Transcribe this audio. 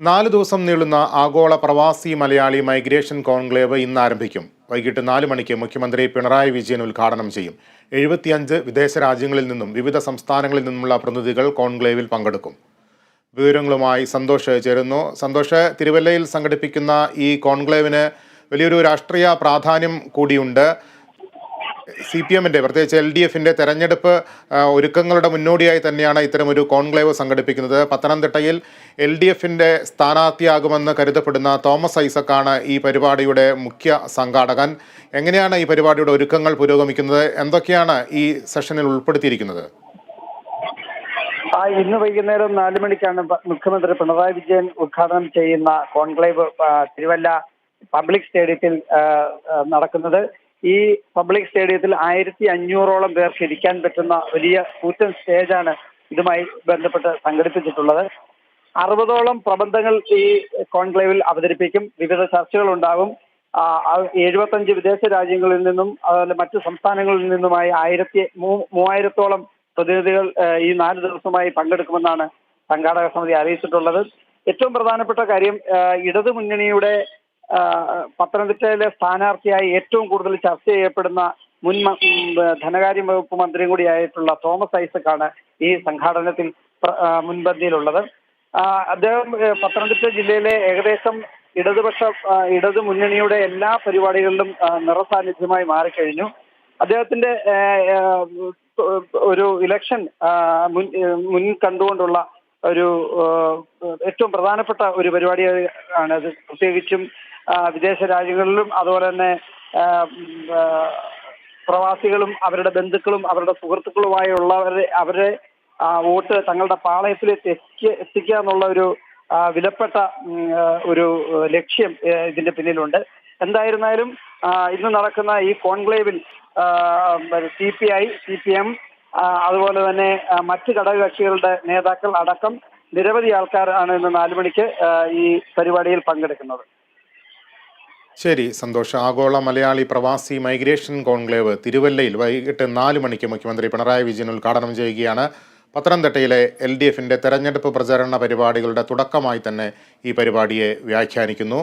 നാല് ദിവസം നീളുന്ന ആഗോള പ്രവാസി മലയാളി മൈഗ്രേഷൻ കോൺക്ലേവ് ഇന്ന് ആരംഭിക്കും. വൈകിട്ട് നാല് മണിക്ക് മുഖ്യമന്ത്രി പിണറായി വിജയൻ ഉദ്ഘാടനം ചെയ്യും. എഴുപത്തിയഞ്ച് വിദേശ രാജ്യങ്ങളിൽ നിന്നും വിവിധ സംസ്ഥാനങ്ങളിൽ നിന്നുമുള്ള പ്രതിനിധികൾ കോൺക്ലേവിൽ പങ്കെടുക്കും. വിവരങ്ങളുമായി സന്തോഷ് ചേരുന്നു. സന്തോഷ് തിരുവല്ലയിൽ സംഘടിപ്പിക്കുന്ന ഈ കോൺക്ലേവിന് വലിയൊരു രാഷ്ട്രീയ പ്രാധാന്യം കൂടിയുണ്ട്. സി പി എമ്മിന്റെ പ്രത്യേകിച്ച് എൽ ഡി എഫിന്റെ തെരഞ്ഞെടുപ്പ് ഒരുക്കങ്ങളുടെ മുന്നോടിയായി തന്നെയാണ് ഇത്തരമൊരു കോൺക്ലേവ് സംഘടിപ്പിക്കുന്നത്. പത്തനംതിട്ടയിൽ എൽ ഡി എഫിന്റെ സ്ഥാനാർത്ഥിയാകുമെന്ന് കരുതപ്പെടുന്ന തോമസ് ഐസക്കാണ് ഈ പരിപാടിയുടെ മുഖ്യ സംഘാടകൻ. എങ്ങനെയാണ് ഈ പരിപാടിയുടെ ഒരുക്കങ്ങൾ പുരോഗമിക്കുന്നത്? എന്തൊക്കെയാണ് ഈ സെഷനിൽ ഉൾപ്പെടുത്തിയിരിക്കുന്നത്? ആ ഇന്ന് വൈകുന്നേരം നാല് മണിക്കാണ് മുഖ്യമന്ത്രി പിണറായി വിജയൻ ഉദ്ഘാടനം ചെയ്യുന്ന കോൺക്ലേവ് തിരുവല്ല പബ്ലിക് സ്റ്റേഡിയത്തിൽ നടക്കുന്നത്. ഈ പബ്ലിക് സ്റ്റേഡിയത്തിൽ ആയിരത്തി അഞ്ഞൂറോളം പേർ ഇരിക്കാൻ പറ്റുന്ന വലിയ കൂറ്റൻ സ്റ്റേജാണ് ഇതുമായി ബന്ധപ്പെട്ട് സംഘടിപ്പിച്ചിട്ടുള്ളത്. അറുപതോളം പ്രബന്ധങ്ങൾ ഈ കോൺക്ലേവിൽ അവതരിപ്പിക്കും. വിവിധ ചർച്ചകൾ ഉണ്ടാകും. എഴുപത്തഞ്ച് വിദേശ രാജ്യങ്ങളിൽ നിന്നും അതുപോലെ മറ്റു സംസ്ഥാനങ്ങളിൽ നിന്നുമായി ആയിരത്തി മൂവായിരത്തോളം പ്രതിനിധികൾ ഈ നാല് ദിവസമായി പങ്കെടുക്കുമെന്നാണ് സംഘാടക സമിതി അറിയിച്ചിട്ടുള്ളത്. ഏറ്റവും പ്രധാനപ്പെട്ട കാര്യം ഇടതു മുന്നണിയുടെ പത്തനംതിട്ടയിലെ സ്ഥാനാർത്ഥിയായി ഏറ്റവും കൂടുതൽ ചർച്ച ചെയ്യപ്പെടുന്ന മുൻ ധനകാര്യ വകുപ്പ് മന്ത്രിയും കൂടിയായിട്ടുള്ള തോമസ് ഐസക്കാണ് ഈ സംഘാടനത്തിൽ മുൻപന്തിയിലുള്ളത്. അദ്ദേഹം പത്തനംതിട്ട ജില്ലയിലെ ഏകദേശം ഇടതുപക്ഷ ഇടതു മുന്നണിയുടെ എല്ലാ പരിപാടികളിലും നിറസാന്നിധ്യമായി മാറിക്കഴിഞ്ഞു. അദ്ദേഹത്തിന്റെ ഒരു ഇലക്ഷൻ മുൻ മുൻ കണ്ടുകൊണ്ടുള്ള ഒരു ഏറ്റവും പ്രധാനപ്പെട്ട ഒരു പരിപാടിയാണ് അത്. പ്രത്യേകിച്ചും വിദേശ രാജ്യങ്ങളിലും അതുപോലെ തന്നെ പ്രവാസികളും അവരുടെ ബന്ധുക്കളും അവരുടെ സുഹൃത്തുക്കളുമായുള്ളവരെ അവരെ വോട്ട് തങ്ങളുടെ പാളയത്തിലേക്ക് എത്തിക്കുക എന്നുള്ള ഒരു വിലപ്പെട്ട ഒരു ലക്ഷ്യം ഇതിന്റെ പിന്നിലുണ്ട്. എന്തായിരുന്നാലും ഇന്ന് നടക്കുന്ന ഈ കോൺക്ലേവിൽ C P I C P M അതുപോലെ തന്നെ മറ്റ് ഘടകകക്ഷികളുടെ നേതാക്കൾ അടക്കം നിരവധി ആൾക്കാരാണ് ഇന്ന് നാലു മണിക്ക് ഈ പരിപാടിയിൽ പങ്കെടുക്കുന്നത്. ശരി സന്തോഷ്. ആഗോള മലയാളി പ്രവാസി മൈഗ്രേഷൻ കോൺക്ലേവ് തിരുവല്ലയിൽ വൈകിട്ട് നാല് മണിക്ക് മുഖ്യമന്ത്രി പിണറായി വിജയൻ ഉദ്ഘാടനം ചെയ്യുകയാണ്. പത്തനംതിട്ടയിലെ എൽ ഡി എഫിന്റെ തെരഞ്ഞെടുപ്പ് പ്രചരണ പരിപാടികളുടെ തുടക്കമായി തന്നെ ഈ പരിപാടിയെ വ്യാഖ്യാനിക്കുന്നു.